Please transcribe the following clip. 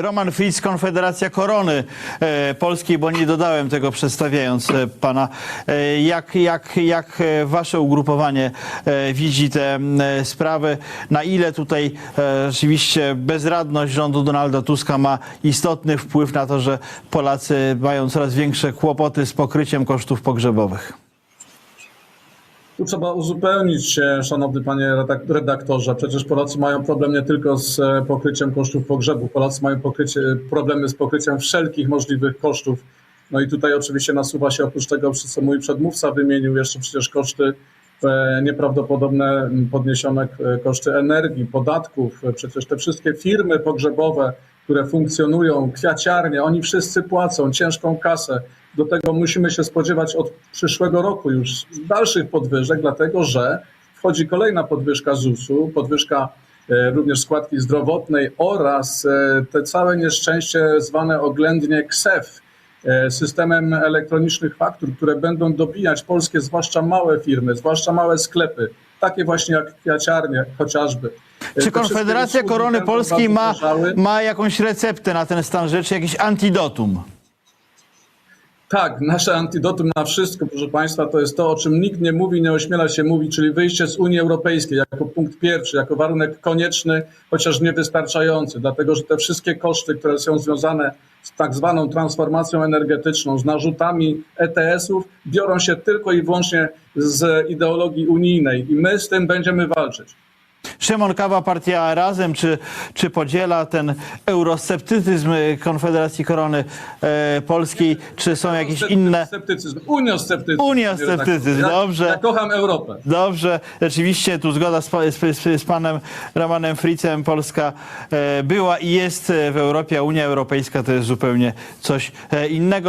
Roman Fritz, Konfederacja Korony e, Polskiej, bo nie dodałem tego przedstawiając e, pana. E, jak, jak, jak wasze ugrupowanie widzi te sprawy? Na ile tutaj rzeczywiście bezradność rządu Donalda Tuska ma istotny wpływ na to, że Polacy mają coraz większe kłopoty z pokryciem kosztów pogrzebowych? Tu trzeba uzupełnić, e, szanowny panie redak- redaktorze. Przecież Polacy mają problem nie tylko z e, pokryciem kosztów pogrzebu. Polacy mają pokrycie, problemy z pokryciem wszelkich możliwych kosztów. No i tutaj oczywiście nasuwa się oprócz tego, co mój przedmówca wymienił, jeszcze przecież koszty e, nieprawdopodobne podniesione e, koszty energii, podatków. Przecież te wszystkie firmy pogrzebowe, które funkcjonują, kwiaciarnie, oni wszyscy płacą ciężką kasę. Do tego musimy się spodziewać od przyszłego roku już dalszych podwyżek, dlatego że wchodzi kolejna podwyżka ZUS-u, podwyżka e, również składki zdrowotnej oraz e, te całe nieszczęście zwane oględnie KSEF, e, systemem elektronicznych faktur, które będą dobijać polskie, zwłaszcza małe firmy, zwłaszcza małe sklepy, takie właśnie jak kwiaciarnie chociażby. Czy Konfederacja Korony Polskiej ma, ma jakąś receptę na ten stan rzeczy, jakiś antidotum? Tak, nasze antidotum na wszystko, proszę Państwa, to jest to, o czym nikt nie mówi, nie ośmiela się mówić, czyli wyjście z Unii Europejskiej jako punkt pierwszy, jako warunek konieczny, chociaż niewystarczający, dlatego że te wszystkie koszty, które są związane z tak zwaną transformacją energetyczną, z narzutami ETS-ów, biorą się tylko i wyłącznie z ideologii unijnej i my z tym będziemy walczyć. Szymon Kawa, partia Razem, czy, czy podziela ten eurosceptycyzm Konfederacji Korony e, Polskiej, czy są jakieś inne... Sceptycyzm, uniosceptycyzm. Uniosceptycyzm, Ja- dobrze. Ja kocham Europę. Dobrze, rzeczywiście tu zgoda z, z, z, z panem Romanem Fritzem. Polska e, była i jest w Europie, a Unia Europejska to jest zupełnie coś e, innego.